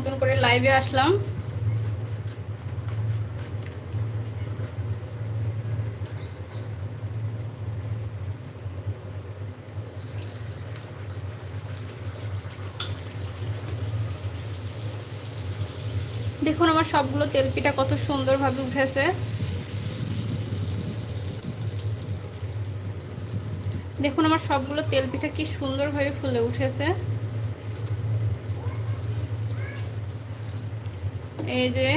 নতুন করে লাইভে আসলাম। দেখুন, আমার সবগুলো তেলপিঠা কত সুন্দরভাবে উঠেছে। দেখুন, আমার সবগুলো তেলপিঠা কি সুন্দরভাবে ফুলে উঠেছে। এই যে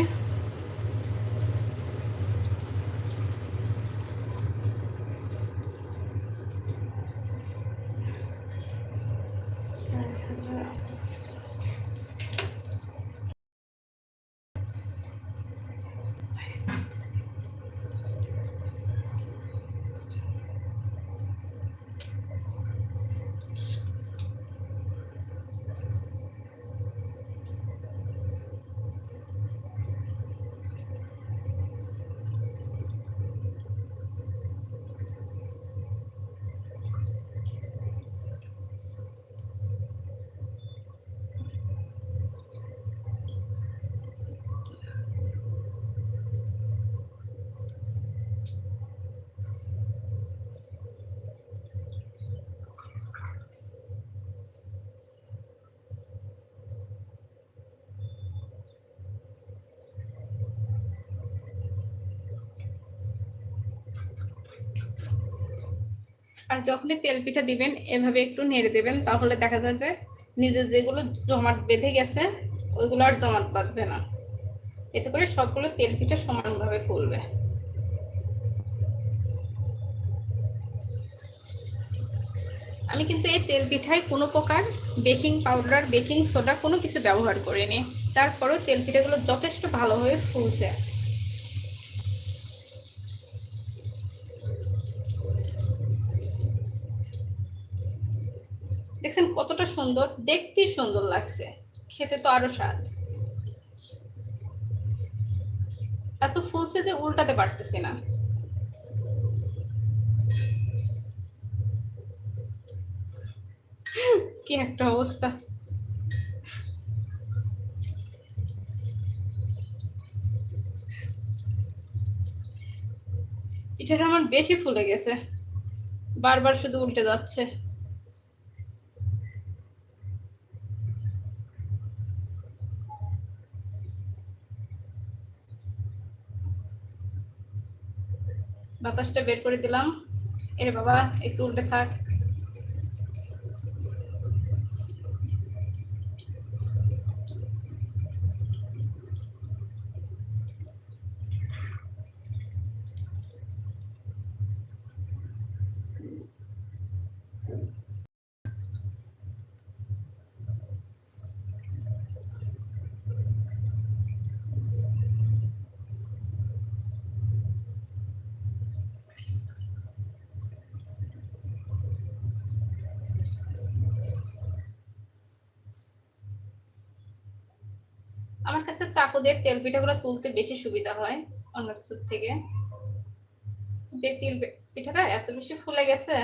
আর যখনই তেল পিঠা দিবেন, এভাবে একটু নেড়ে দেবেন, তাহলে দেখা যায় যে নিজে যেগুলো জমাট বেঁধে গেছে, ওইগুলো আর জমাট বাঁধবে না। এতে করে সবগুলো তেল পিঠা সমানভাবে ফুলবে। আমি কিন্তু এই তেল পিঠায় কোনো প্রকার বেকিং পাউডার, বেকিং সোডা কোনো কিছু ব্যবহার করিনি। তারপরেও তেল পিঠাগুলো যথেষ্ট ভালোভাবে ফুলছে। দেখছেন কতটা সুন্দর, দেখতেই সুন্দর লাগছে। খেতে তো আরও স্বাদ। এত ফুলছে যে উল্টাতে পারতেছি না। কি একটা অবস্থা। পিঠাটা আমার বেশি ফুলে গেছে। বারবার শুধু উল্টে যাচ্ছে। বাতাসটা বের করে দিলাম। এর বাবা একটু উল্টে থাক। আমার কাছে চাকু দিয়ে তেল পিঠাগুলো তুলতে বেশি সুবিধা হয় অন্য কিছুর থেকে। তেল পিঠাটা এত বেশি ফুলে গেছে,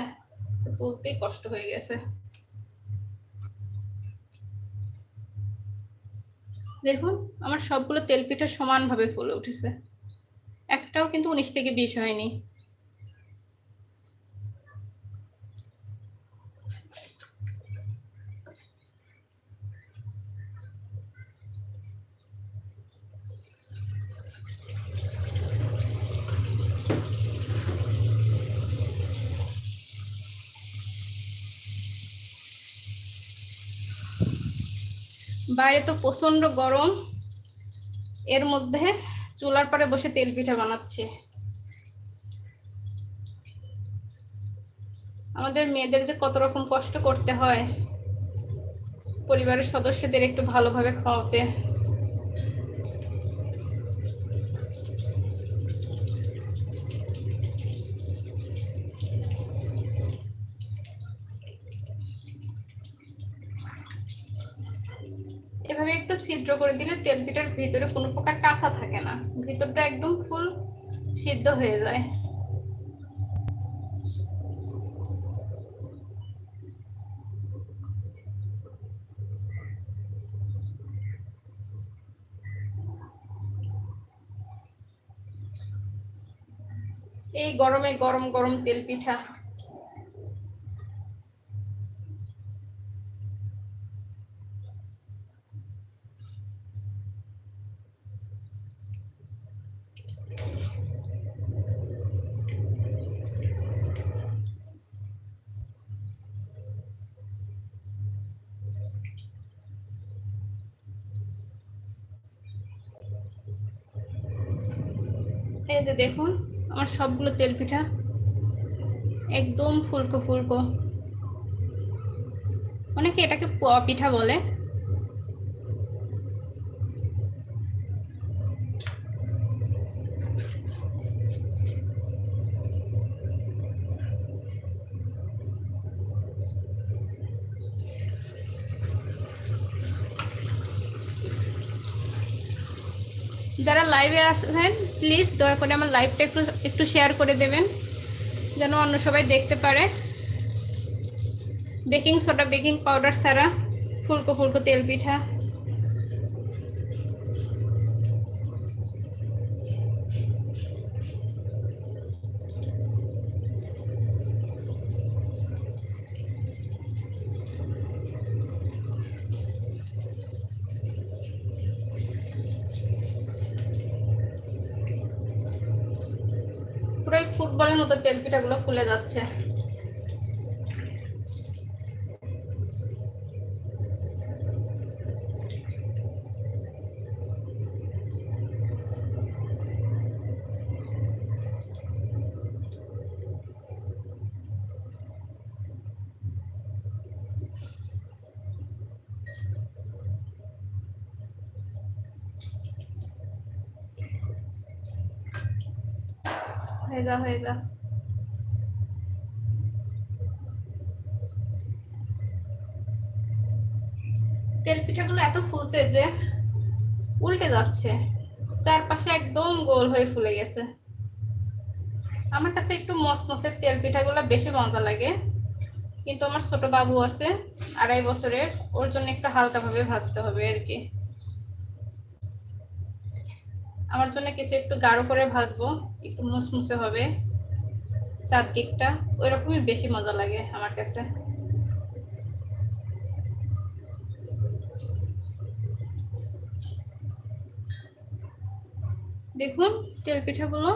তুলতেই কষ্ট হয়ে গেছে। দেখুন, আমার সবগুলো তেল পিঠা সমানভাবে ফুলে উঠেছে। একটাও কিন্তু উনিশ থেকে বিশ হয়নি। বাইরে তো প্রচণ্ড গরম। এর মধ্যে চুলার পরে বসে তেল পিঠা বানাচ্ছে। আমাদের মেয়েদের যে কত রকম কষ্ট করতে হয়। পরিবারের সদস্যদের একটু ভালোভাবে খাওয়াতে। একটু সিদ্ধ করে দিলে তেল পিঠার ভিতরে কোনো প্রকার কাঁচা থাকে না। ভিতরটা একদম ফুল সিদ্ধ হয়ে যায়। এই গরমে গরম গরম তেল পিঠা। এই যে দেখুন আমার সবগুলো তেল পিঠা একদম ফুলকো ফুলকো। অনেকে এটাকে পিঠা বলে। যারা লাইভে আসেন প্লিজ দয়া করে আমার লাইভটা একটু একটু শেয়ার করে দেবেন, যেন অন্য সবাই দেখতে পারে। বেকিং সোডা বেকিং পাউডার ছাড়া ফুলকো ফুলকো তেল পিঠা। পুরোই ফুটবলের মতো তেল পিঠাগুলো ফুলে যাচ্ছে। হয়ে যা হয়ে যা। তেল পিঠাগুলো এত ফুলছে যে উল্টে যাচ্ছে। চারপাশে একদম গোল হয়ে ফুলে গেছে। আমার কাছে একটু মসমসের তেল পিঠাগুলো বেশি মজা লাগে। কিন্তু আমার ছোট বাবু আছে, আড়াই বছরের, ওর জন্য একটু হালকাভাবে ভাজতে হবে আর কি। আমার জন্য কিছু একটু গাঢ় করে ভাজবো, একটু মুসমুসে হবে চারদিকটা। ওই রকমই বেশি মজা লাগে আমার কাছে। দেখুন তেল পিঠাগুলো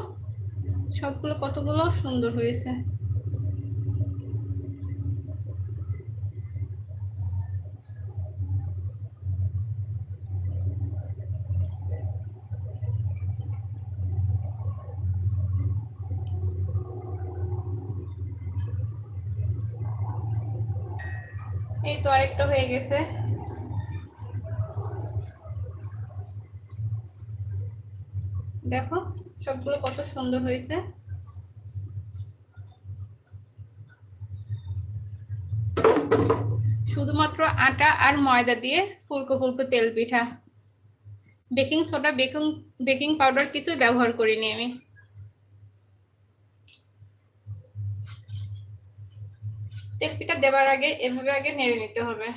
সবগুলো কতগুলো সুন্দর হয়েছে। এই তো আরেকটা হয়ে গেছে। দেখো, সবগুলো কত সুন্দর হয়েছে। শুধুমাত্র আটা আর ময়দা দিয়ে ফুলকো ফুলকো তেল পিঠা। Baking soda, baking baking powder কিছুই ব্যবহার করিনি আমি। পিঠা দেওয়ার আগে, এভাবে আগে নেড়ে নিতে হবে।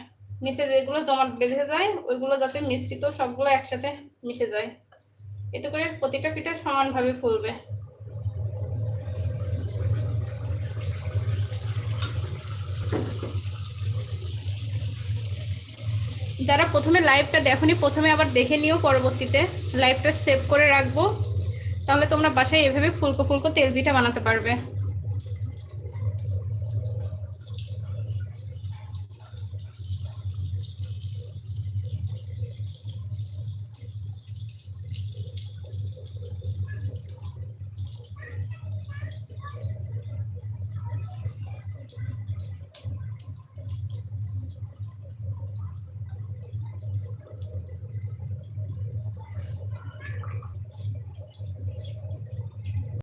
নিচে যেগুলো জমাট বেঁধে যায়, ওইগুলো যাতে মিশ্রিত সবগুলো একসাথে মিশে যায়। এতে করে প্রতিটা পিঠা সমানভাবে ফুলবে। যারা প্রথমে লাইভটা দেখনি, প্রথমে আবার দেখে নিও পরবর্তীতে। লাইভটা সেভ করে রাখব। তাহলে তোমরা বাসায় এভাবে ফুলকো ফুলকো তেল পিঠা বানাতে পারবে।